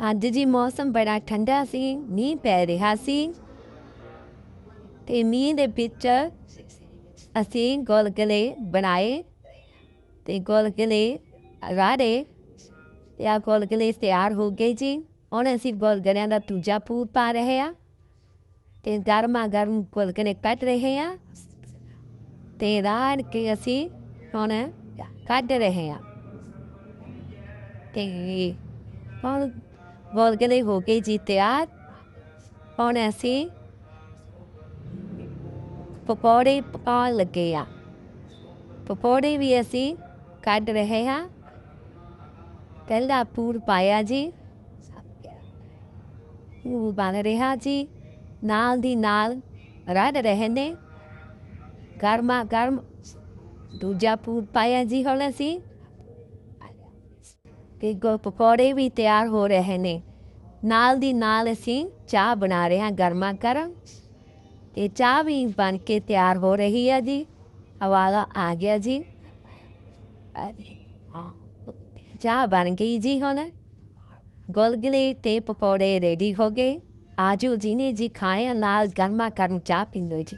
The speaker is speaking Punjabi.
ਅੱਜ ਜੀ ਮੌਸਮ ਬੜਾ ਠੰਡਾ ਸੀ, ਮੀਂਹ ਪੈ ਰਿਹਾ ਸੀ ਤੇ ਮੀਂਹ ਦੇ ਵਿੱਚ ਅਸੀਂ ਗੋਲਗਲੇ ਬਣਾਏ ਤੇ ਗੋਲਗਲੇ ਰਾੜੇ ਤੇ ਆ ਗੋਲਗਲੇ ਤਿਆਰ ਹੋ ਗਏ ਜੀ। ਹੁਣ ਅਸੀਂ ਗੋਲਗਲਿਆਂ ਦਾ ਦੂਜਾ ਪੂਰ ਪਾ ਰਹੇ ਆ ਤੇ ਗਰਮਾ ਗਰਮ ਗੋਲਗਲੇ ਕੱਟ ਰਹੇ ਆ ਤੇ ਰਾੜ ਕੇ ਅਸੀਂ ਹੁਣ ਕੱਢ ਰਹੇ ਆ ਤੇ ਹੁਣ ਗੁਲਗੁਲੇ ਹੋ ਗਏ ਜੀ ਤਿਆਰ ਹੁਣ ਅਸੀਂ ਪਕੌੜੇ ਪਕਾਉਣ ਲੱਗੇ ਆ। ਪਕੌੜੇ ਵੀ ਅਸੀਂ ਕੱਢ ਰਹੇ ਹਾਂ। ਪਹਿਲਾ ਪੂਰ ਪਾਇਆ ਜੀ। ਉਹ ਬਣ ਰਿਹਾ ਜੀ। ਨਾਲ ਦੀ ਨਾਲ ਰੜ ਰਹੇ ਨੇ। ਗਰਮਾ ਗਰਮ ਦੂਜਾ ਪੂਰ ਪਾਇਆ ਜੀ ਹੁਣ ਅਸੀਂ। ਕਿ ਗੋ ਪਕੌੜੇ ਵੀ ਤਿਆਰ ਹੋ ਰਹੇ ਨੇ। ਨਾਲ ਦੀ ਨਾਲ ਅਸੀਂ ਚਾਹ ਬਣਾ ਰਹੇ ਹਾਂ ਗਰਮਾ ਗਰਮ। ਤੇ ਚਾਹ ਵੀ ਬਣ ਕੇ ਤਿਆਰ ਹੋ ਰਹੀ ਹੈ ਜੀ। ਹਵਾਲਾ ਆ ਗਿਆ ਜੀ। ਚਾਹ ਬਣ ਗਈ ਜੀ ਹੁਣ। ਗੁਲਗੁਲੇ ਤੇ ਪਕੌੜੇ ਰੈਡੀ ਹੋ ਗਏ। ਆਜੋ ਜੀ ਨੇ ਜੀ ਖਾਏ ਨਾਲ ਗਰਮਾ ਗਰਮ ਚਾਹ ਪੀਂਦੇ ਜੀ।